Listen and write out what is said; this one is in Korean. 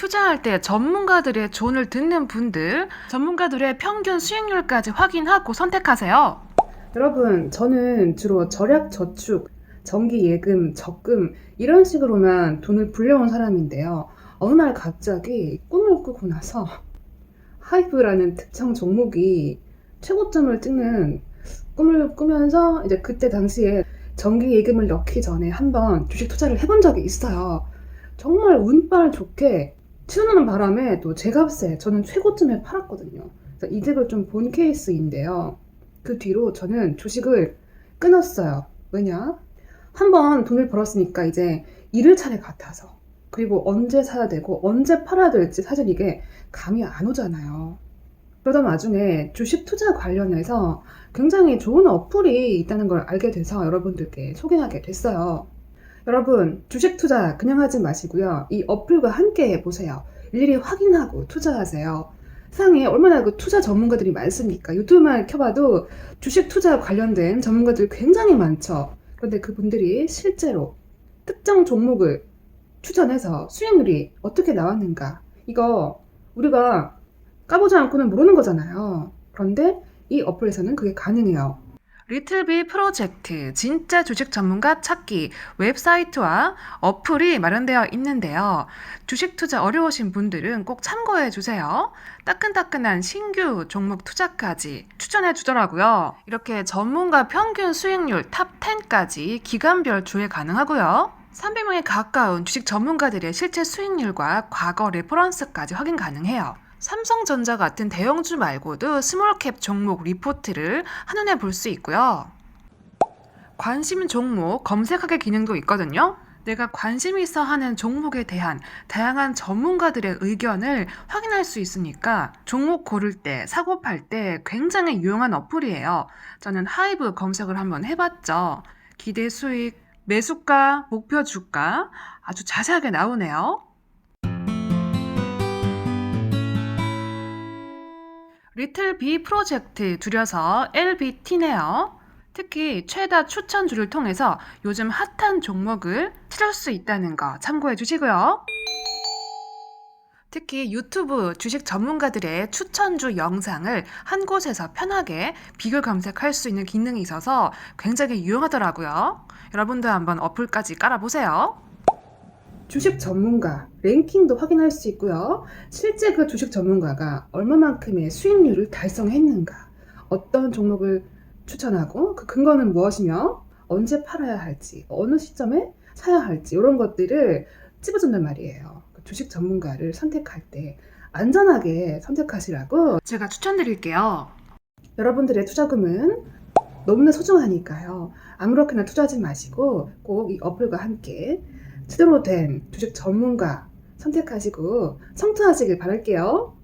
투자할 때 전문가들의 조언을 듣는 분들, 전문가들의 평균 수익률까지 확인하고 선택하세요. 여러분, 저는 주로 절약 저축, 정기 예금, 적금 이런 식으로만 돈을 불려온 사람인데요. 어느 날 갑자기 꿈을 꾸고 나서 하이브라는 특정 종목이 최고점을 찍는 꿈을 꾸면서 이제 그때 당시에 정기 예금을 넣기 전에 한번 주식 투자를 해본 적이 있어요. 정말 운빨 좋게 튀어나오는 바람에 또 제값에 저는 최고점에 팔았거든요. 이득을 좀 본 케이스인데요. 그 뒤로 저는 주식을 끊었어요. 왜냐? 한번 돈을 벌었으니까 이제 잃을 차례 같아서. 그리고 언제 사야 되고 언제 팔아야 될지 사실 이게 감이 안 오잖아요. 그러다 나중에 주식 투자 관련해서 굉장히 좋은 어플이 있다는 걸 알게 돼서 여러분들께 소개하게 됐어요. 여러분, 주식 투자 그냥 하지 마시고요. 이 어플과 함께 해보세요. 일일이 확인하고 투자하세요. 세상에 얼마나 그 투자 전문가들이 많습니까? 유튜브만 켜봐도 주식 투자 관련된 전문가들 굉장히 많죠. 그런데 그분들이 실제로 특정 종목을 추천해서 수익률이 어떻게 나왔는가? 이거 우리가 까보지 않고는 모르는 거잖아요. 그런데 이 어플에서는 그게 가능해요. 리틀비 프로젝트 진짜 주식 전문가 찾기 웹사이트와 어플이 마련되어 있는데요. 주식 투자 어려우신 분들은 꼭 참고해 주세요. 따끈따끈한 신규 종목 투자까지 추천해 주더라고요. 이렇게 전문가 평균 수익률 탑 10까지 기간별 조회 가능하고요. 300명에 가까운 주식 전문가들의 실제 수익률과 과거 레퍼런스까지 확인 가능해요. 삼성전자 같은 대형주 말고도 스몰캡 종목 리포트를 한눈에 볼 수 있고요. 관심 종목 검색하기 기능도 있거든요. 내가 관심 있어 하는 종목에 대한 다양한 전문가들의 의견을 확인할 수 있으니까 종목 고를 때, 사고 팔 때 굉장히 유용한 어플이에요. 저는 하이브 검색을 한번 해봤죠. 기대 수익, 매수가, 목표 주가 아주 자세하게 나오네요. 리틀 비 프로젝트 줄여서 LBT네요. 특히 최다 추천주를 통해서 요즘 핫한 종목을 찾을 수 있다는 거 참고해 주시고요. 특히 유튜브 주식 전문가들의 추천주 영상을 한 곳에서 편하게 비교 검색할 수 있는 기능이 있어서 굉장히 유용하더라고요. 여러분도 한번 어플까지 깔아보세요. 주식 전문가 랭킹도 확인할 수 있고요. 실제 그 주식 전문가가 얼마만큼의 수익률을 달성했는가, 어떤 종목을 추천하고 그 근거는 무엇이며 언제 팔아야 할지, 어느 시점에 사야 할지 이런 것들을 찝어준단 말이에요. 그 주식 전문가를 선택할 때 안전하게 선택하시라고 제가 추천드릴게요. 여러분들의 투자금은 너무나 소중하니까요. 아무렇게나 투자하지 마시고 꼭 이 어플과 함께 제대로 된 주식 전문가 선택하시고 성투하시길 바랄게요.